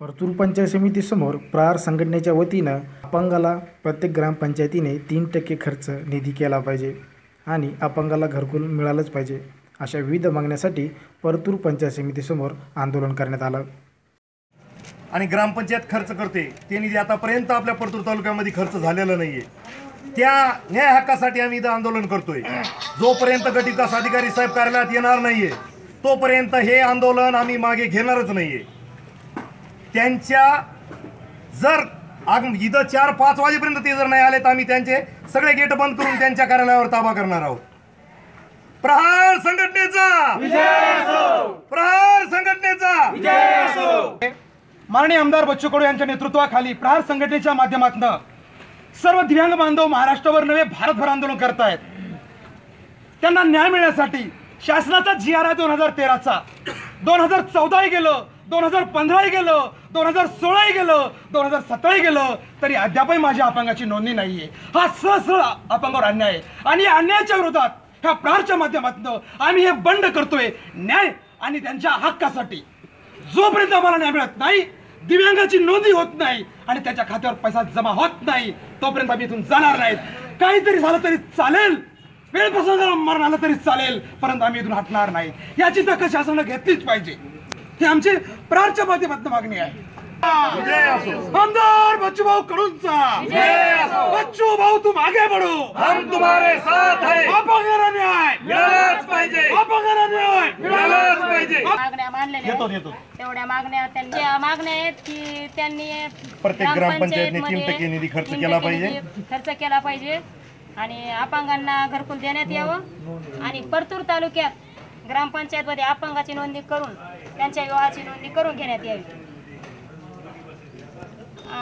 परतूर पंचायत समितीसमोर प्रहार संघटनेच्या वतीनं अपंगाला प्रत्येक ग्रामपंचायतीने तीन टक्के खर्च निधी केला पाहिजे आणि अपंगाला घरकुल मिळालंच पाहिजे अशा विविध मागण्यासाठी परतूर पंचायत समितीसमोर आंदोलन करण्यात आलं. आणि ग्रामपंचायत खर्च करते ते निधी आतापर्यंत आपल्या परतूर तालुक्यामध्ये खर्च झालेला नाहीये. त्या न्याय हक्कासाठी आम्ही इथं आंदोलन करतोय. जोपर्यंत गट विकास अधिकारी साहेब कार्यालयात येणार नाहीये तोपर्यंत हे आंदोलन आम्ही मागे घेणारच नाहीये. त्यांच्या जर आग इथं चार पाच वाजेपर्यंत ते जर नाही आले तर आम्ही त्यांचे सगळे गेट बंद करून त्यांच्या कार्यालयावर ताबा करणार आहोत. प्रहार संघटनेचा! प्रहार संघटनेचा! माननीय आमदार बच्चू कडू यांच्या नेतृत्वाखाली प्रहार संघटनेच्या माध्यमातून सर्व दिव्यांग बांधव महाराष्ट्रावर नवे भारतभर आंदोलन करतायत. त्यांना न्याय मिळण्यासाठी शासनाचा जी आर आहे दोन हजार तेराचा दोन हजार चौदाही गेलं दोन हजार पंधराही गेलं दोन हजार सोळाही गेलं दोन हजार सतराही गेलं तरी अद्यापही माझ्या अपंगाची नोंदणी नाहीये. हा सहसळ अपंगावर अन्याय आहे. आणि या अन्यायाच्या विरोधात ह्या प्रारच्या माध्यमातून आम्ही हे बंड करतोय न्याय आणि त्यांच्या हक्कासाठी. जोपर्यंत आम्हाला न्याय मिळत नाही दिव्यांगाची नोंदणी होत नाही आणि त्याच्या खात्यावर पैसा जमा होत नाही तोपर्यंत आम्ही इथून जाणार नाहीत. काहीतरी झालं तरी चालेल. वेळ प्रसंग मरण आलं तरी चालेल परंतु आम्ही इथून हटणार नाही. याची दखल शासनानं घेतलीच पाहिजे. ही आमची प्रारच्या माध्यमातून मागणी आहे. आमदार बच्चू भाऊ कडूनचा बच्चू भाऊ तू मागे बढो हम तुम्हारे साथ है. अपंगाला न्याय. मिळालंच पाहिजे. अपंगाला न्याय. मिळालंच पाहिजे. मागण्या मांडलेल्या येतो आहेत. येतो. तेवढ्या मागण्या त्यांच्या मागण्या आहेत की त्यांनी प्रत्येक ग्रामपंचायतने तीन ग्रामपंचायतमध्ये टक्के निधी खर्च केला पाहिजे. खर्च केला पाहिजे. आणि अपंगांना घरकुल देण्यात यावं. आणि परतूर तालुक्यात ग्रामपंचायतमध्ये अपंगाची नोंदणी करून त्यांच्या विवाहाची नोंदणी करून घेण्यात यावी.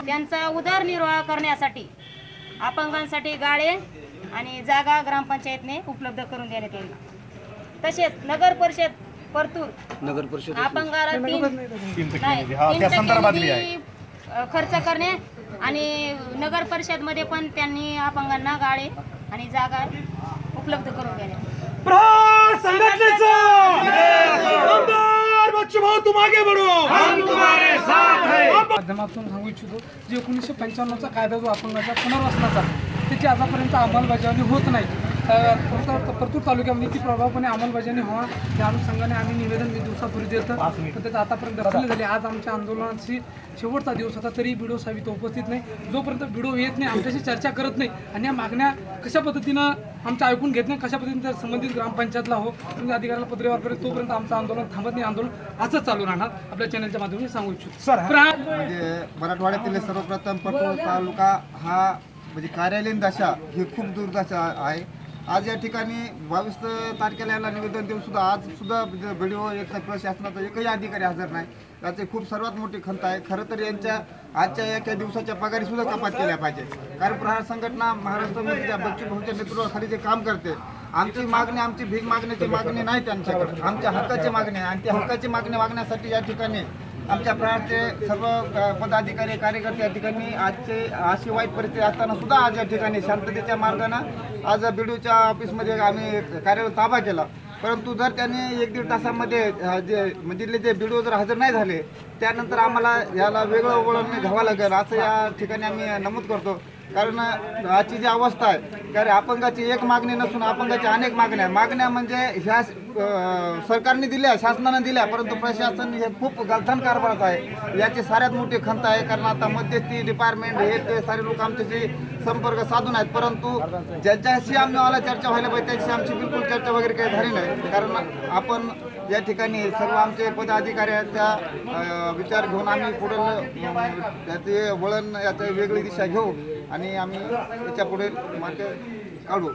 त्यांचा उदरनिर्वाह करण्यासाठी अपंगांसाठी गाळे आणि जागा ग्रामपंचायतने उपलब्ध करून देण्यात यावी. तसेच नगर परिषद परतूर नगर परिषद अपंगाला हा खर्च करणे आणि नगर परिषदमध्ये पण त्यांनी अपंगांना गाळे आणि जागा उपलब्ध करून देणे बच्चू भाऊ बढो माध्यमातून सांगू इच्छितो जे एकोणीसशे पंच्याण्णवचा कायदा जो अपंगाच्या पुनर्वसनाचा त्याची आतापर्यंत अंमलबजावणी होत नाही. परतूर परतूर तालुक्यामध्ये ती प्रभावपणे अंमलबजावणी व्हावा त्या अनुषंगाने आम्ही निवेदन मी दिवसापूर्वी देतं पण त्याचं आतापर्यंत दखल झाली. आज आमच्या आंदोलनाची शेवटचा दिवस होता तरी बिडो साहेब इथं उपस्थित नाही. जोपर्यंत बिडो येत नाही आमच्याशी चर्चा करत नाही आणि या मागण्या कशा पद्धतीनं आमच्या ऐकून घेत नाही कशा पद्धतीने त्या संबंधित ग्रामपंचायतला हो तुम्ही अधिकाऱ्याला पत्रेवर करेल तोपर्यंत आमचं आंदोलन थांबत नाही. आंदोलन असंच चालू राहणार. आपल्या चॅनलच्या माध्यमातून सांगू इच्छितो. सर म्हणजे मराठवाड्यातील सर्वप्रथम परतूर तालुका हा म्हणजे कार्यालयीन दशा ही खूप दुर्दशा आहे. आज या ठिकाणी बावीस तारखेला याला निवेदन देऊन सुद्धा आज सुद्धा व्हिडिओ एक प्रशासनाचा एकही अधिकारी हजर नाही. याची खूप सर्वात मोठी खंत आहे. खरं तर यांच्या आजच्या एका दिवसाच्या पगारी सुद्धा कपात केल्या पाहिजे. कारण प्रहार संघटना महाराष्ट्रामध्ये बच्चू भाऊच्या नेतृत्वाखाली जे काम करते आमची मागणी आमची भीक मागण्याची मागणी नाही त्यांच्याकडे. आमच्या हक्काची मागणी आहे. आणि त्या हक्काची मागणी मागण्यासाठी या ठिकाणी आमच्या प्रहारचे सर्व पदाधिकारी कार्यकर्ते या ठिकाणी आजचे अशी वाईट परिस्थिती असताना सुद्धा आज या ठिकाणी शांततेच्या मार्गानं आज बीडूच्या ऑफिसमध्ये आम्ही कार्यालय ताबा केला. परंतु जर त्यांनी एक दीड तासामध्ये जे म्हणजे जे बीडू जर हजर नाही झाले त्यानंतर आम्हाला याला वेगळं वळण घ्यावं लागेल असं या ठिकाणी आम्ही नमूद करतो. कारण आजची जी अवस्था आहे कारण अपंगाची एक मागणी नसून अपंगाच्या अनेक मागण्या आहे मागण्या म्हणजे ह्या सरकारने दिल्या शासनाने दिल्या परंतु प्रशासन हे खूप गलथान कारभारात आहे. याची साऱ्यात मोठी खंत आहे कारण आता मध्यस्थी डिपार्टमेंट हे ते सारे लोक आमच्याशी संपर्क साधून आहेत. परंतु ज्याच्याशी आम्हाला चर्चा व्हायला पाहिजे त्याच्याशी आमची बिलकुल चर्चा वगैरे काही झाली नाही. कारण आपण या ठिकाणी सर्व आमचे पदाधिकाऱ्याचा विचार घेऊन आम्ही पुढं त्याचे वळण याची वेगळी दिशा घेऊ आणि आम्ही त्याच्या पुढे मार्ग काढू